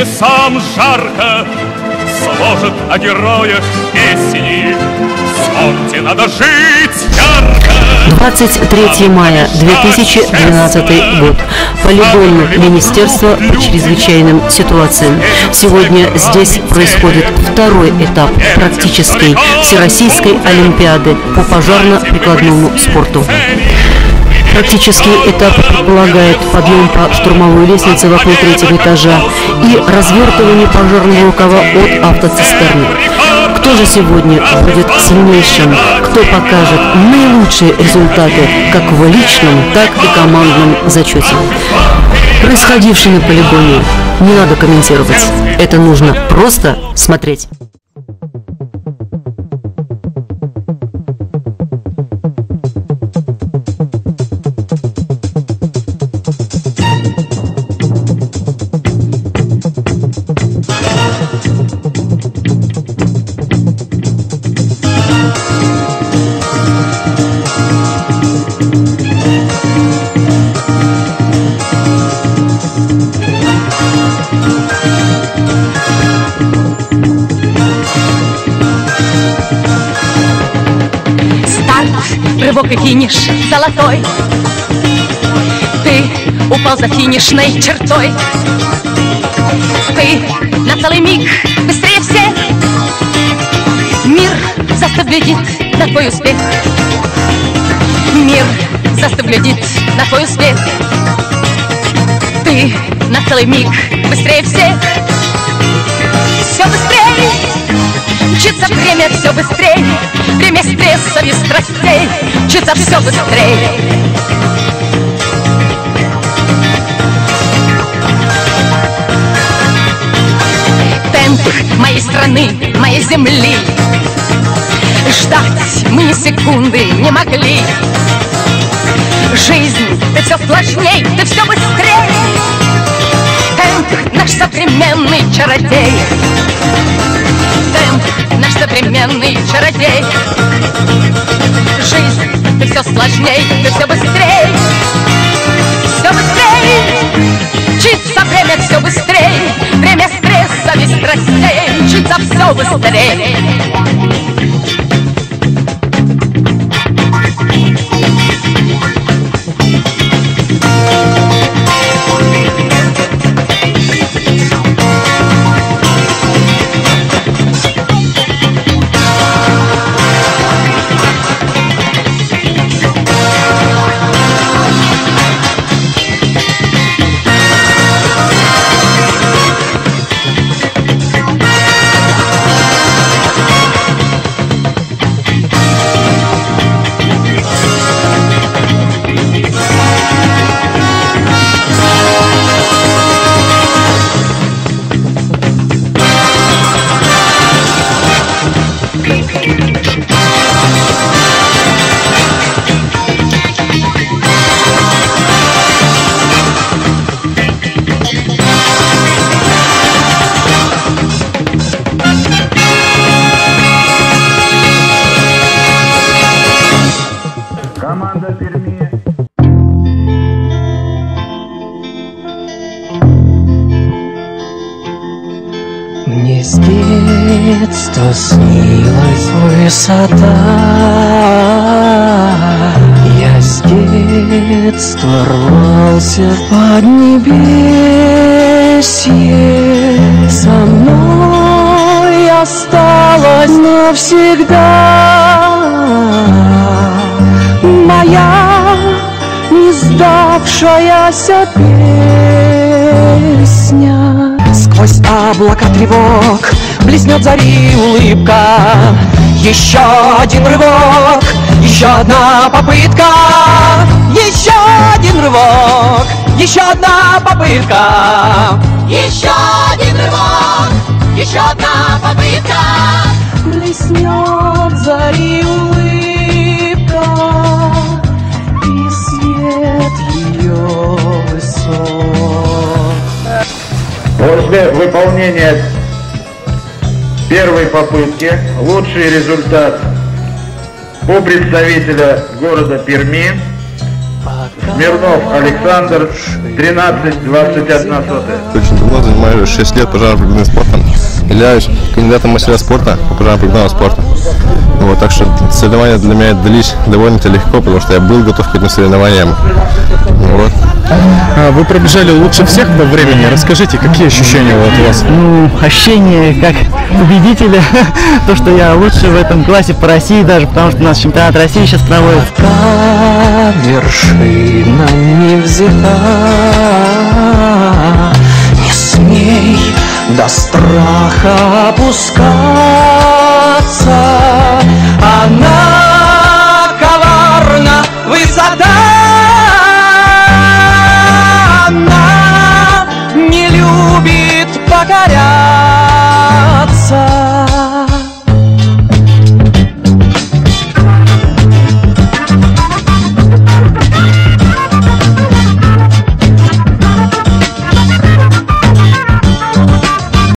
небесам жарко Сложит о героях песни Вспомните, надо жить ярко 23 мая 2012 год. Полигон Министерства по чрезвычайным ситуациям. Сегодня здесь происходит второй этап практической Всероссийской Олимпиады по пожарно-прикладному спорту. Практический этап предполагает подъем по штурмовой лестнице вокруг третьего этажа и развертывание пожарного рукава от автоцистерны. Кто же сегодня будет сильнейшим? Кто покажет наилучшие результаты как в личном, так и командном зачете? Происходившее на полигоне не надо комментировать. Это нужно просто смотреть. Рывок и финиш золотой. Ты упал за финишной чертой Ты на целый миг быстрее всех. Мир застыв глядит на твой успех. Мир застыв глядит на твой успех. Ты на целый миг быстрее всех. Все быстрее. Мчится время все быстрее. Время стресса и страстей. Мчится все быстрее страны, моей земли. Ждать мы ни секунды не могли. Жизнь, ты все сложней, ты все быстрее Темп наш современный чародей. Темп, наш современный чародей. Жизнь, ты все сложней, ты все быстрей, все быстрей. Мчится время все быстрей, время стресса и страстей, мчится все быстрей. С детства снилась высота. Я с детства рвался в поднебесье Со мной осталась навсегда. Моя не сдавшаяся песня Сквозь облака тревог Блеснет зари улыбка. Еще один рывок Еще одна попытка. Еще один рывок Еще одна попытка. Еще один рывок Еще одна попытка. Блеснет зари улыбка После выполнения первой попытки лучший результат у представителя города Перми Смирнов Александр, 13-21 сотая. Давно занимаюсь 6 лет пожарно-прыгным спортом. Являюсь кандидатом мастера спорта по пожарно-прыгному спорту. Вот, так что соревнования для меня дались довольно-таки легко, потому что я был готов к этим соревнованиям. Вот. А, Вы пробежали лучше всех по времени. Расскажите, какие ощущения вот у вас? ну, ощущение как победителя, то, что я лучше в этом классе по России даже, потому что у нас чемпионат России сейчас проводится. Та вершина не взята Не смей до страха опускаться Она